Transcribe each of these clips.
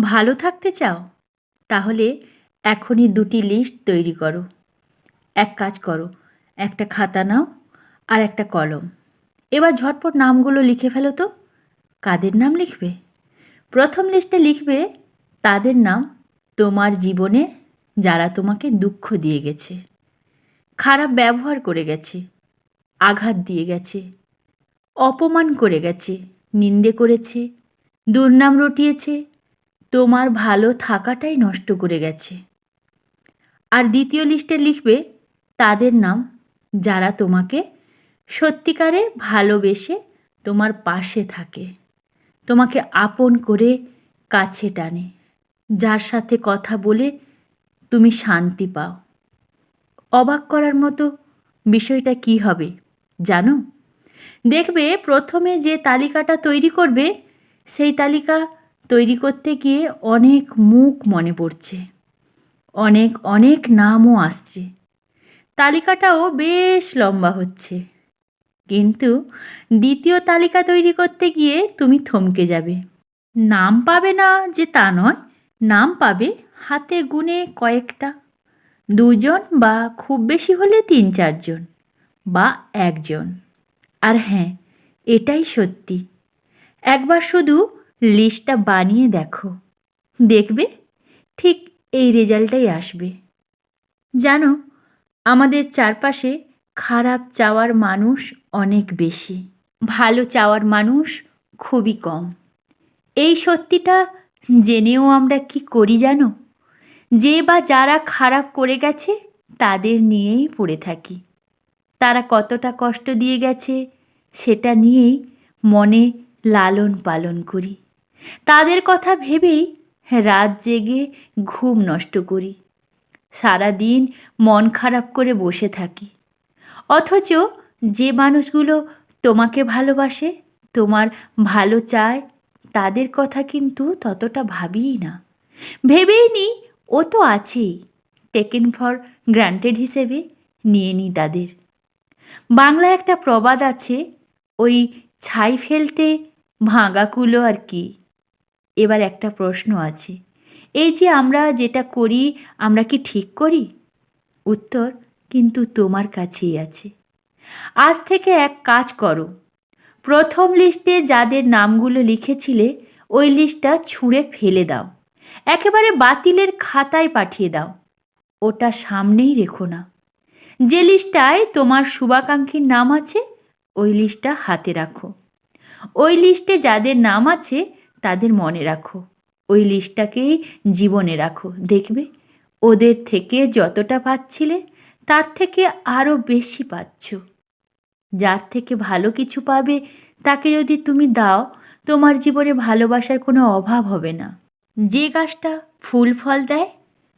ভালো থাকতে চাও? তাহলে এখনই দুটি লিস্ট তৈরি করো। এক কাজ করো, একটা খাতা নাও আর একটা কলম। এবার ঝটপট নামগুলো লিখে ফেলো তো। কাদের নাম লিখবে? প্রথম লিস্টে লিখবে, তাদের নাম তোমার জীবনে যারা তোমাকে দুঃখ দিয়ে গেছে, খারাপ ব্যবহার করে গেছে, আঘাত দিয়ে গেছে, অপমান করে গেছে, নিন্দে করেছে, দুর্নাম রটিয়েছে তোমার ভালো থাকাটাই নষ্ট করে গেছে। আর দ্বিতীয় লিস্টে লিখবে, তাদের নাম, যারা তোমাকে সত্যিকারে ভালোবেসে তোমার পাশে থাকে। তোমাকে আপন করে কাছে টানে, যার সাথে কথা বলে তুমি শান্তি পাও। অবাক করার মতো বিষয়টা কি হবে, জানো? দেখবে প্রথমে যে তালিকাটা তৈরি করবে, সেই তালিকা তৈরি করতে গিয়ে অনেক মুখ মনে পড়ছে। অনেক অনেক নামও আসছে। তালিকাটাও বেশ লম্বা হচ্ছে। কিন্তু দ্বিতীয় তালিকা তৈরি করতে গিয়ে তুমি থমকে যাবে। নাম পাবে না যে তা নয়, নাম পাবে হাতে গুনে কয়েকটা। দুজন বা খুব বেশি হলে তিন, চারজন বা একজন। আর হ্যাঁ এটাই সত্যি। একবার শুধু লিস্টটা বানিয়ে দেখো। দেখবে ঠিক এই রেজাল্টটাই আসবে। জানো, আমাদের চারপাশে খারাপ চাওয়ার মানুষ অনেক বেশি। ভালো চাওয়ার মানুষ খুবই কম। এই সত্যিটা জেনেও আমরা কি করি জানো? যে বা যারা খারাপ করে গেছে, তাদের নিয়েই পড়ে থাকি। তারা কতটা কষ্ট দিয়ে গেছে, সেটা নিয়েই মনে লালন পালন করি। তাদের কথা ভেবেই রাত জেগে ঘুম নষ্ট করি। সারাদিন মন খারাপ করে বসে থাকি। অথচ যে মানুষগুলো তোমাকে ভালোবাসে, তোমার ভালো চায়, তাদের কথা কিন্তু ততটা ভাবিই না। ভেবেই নি ও তো আছেই টেকেন ফর গ্রান্টেড হিসেবে নিয়ে নিই তাদের। বাংলা একটা প্রবাদ আছে, ওই ছাই ফেলতে ভাঙা কুলো আর কি। এবার একটা প্রশ্ন আছে। এই যে আমরা যেটা করি, আমরা কি ঠিক করি? উত্তর, কিন্তু তোমার কাছেই আছে। আজ থেকে এক কাজ করো। প্রথম লিস্টে যাদের নামগুলো লিখেছিলে, ওই লিস্টটা ছুঁড়ে ফেলে দাও। একেবারে বাতিলের খাতায় পাঠিয়ে দাও। ওটা সামনেই রেখো না। যে লিস্টটায় তোমার শুভাকাঙ্ক্ষীর নাম আছে, ওই লিস্টটা হাতে রাখো। ওই লিস্টে যাদের নাম আছে তাদের মনে রাখো। ওই লিস্টটাকেই জীবনে রাখো। দেখবে, ওদের থেকে যতটা পাচ্ছিলে, তার থেকে আরও বেশি পাচ্ছ। যার থেকে ভালো কিছু পাবে, তাকে যদি তুমি দাও, তোমার জীবনে ভালোবাসার কোনো অভাব হবে না। যে গাছটা ফুল ফল দেয়,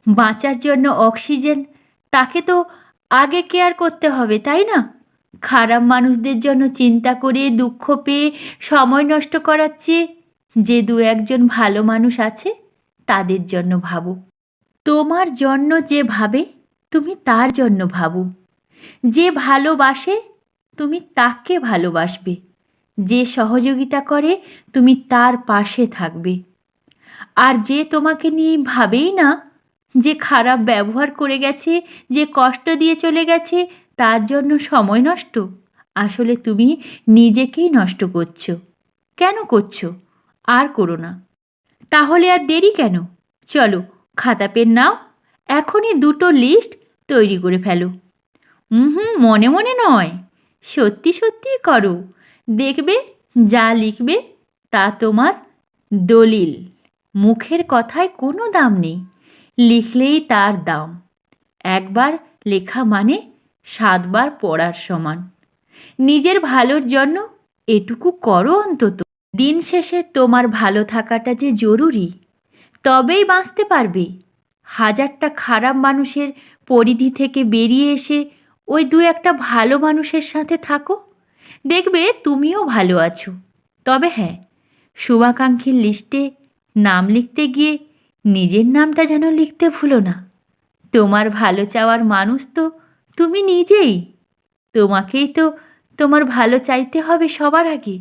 বাঁচার জন্য অক্সিজেন, তাকে তো আগে কেয়ার করতে হবে, তাই না? খারাপ মানুষদের জন্য চিন্তা করে, দুঃখ পেয়ে, সময় নষ্ট করাচ্ছে যে দু একজন ভালো মানুষ আছে, তাদের জন্য ভাবো। তোমার জন্য যে ভাবে, তুমি তার জন্য ভাবো। যে ভালোবাসে, তুমি তাকে ভালোবাসবে। যে সহযোগিতা করে, তুমি তার পাশে থাকবে। আর যে তোমাকে নিয়ে ভাবেই না যে খারাপ ব্যবহার করে গেছে, যে কষ্ট দিয়ে চলে গেছে, তার জন্য সময় নষ্ট। আসলে তুমি নিজেকেই নষ্ট করছ। কেন করছ? আর করো না। তাহলে আর দেরি কেন? চলো, খাতা পেন নাও, এখনই দুটো লিস্ট তৈরি করে ফেলো। হুম মনে মনে নয়। সত্যি সত্যি করো। দেখবে, যা লিখবে, তা তোমার দলিল। মুখের কথায় কোনো দাম নেই। লিখলেই তার দাম। একবার লেখা মানে সাতবার পড়ার সমান। নিজের ভালোর জন্য এটুকু করো অন্তত। দিন শেষে তোমার ভালো থাকাটা যে জরুরি, তবেই বাঁচতে পারবে। হাজারটা খারাপ মানুষের পরিধি থেকে বেরিয়ে এসে ওই দু একটা ভালো মানুষের সাথে থাকো। দেখবে তুমিও ভালো আছো। তবে হ্যাঁ শুভাকাঙ্ক্ষীর লিস্টে নাম লিখতে গিয়ে নিজের নামটা যেন লিখতে ভুলো না। তোমার ভালো চাওয়ার মানুষ তো তুমি নিজেই। তোমাকেই তো তোমার ভালো চাইতে হবে সবার আগে,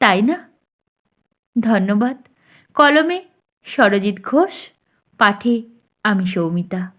তাই না? ধন্যবাদ। কলমে সরজিৎ ঘোষ পাঠে আমি সৌমিতা।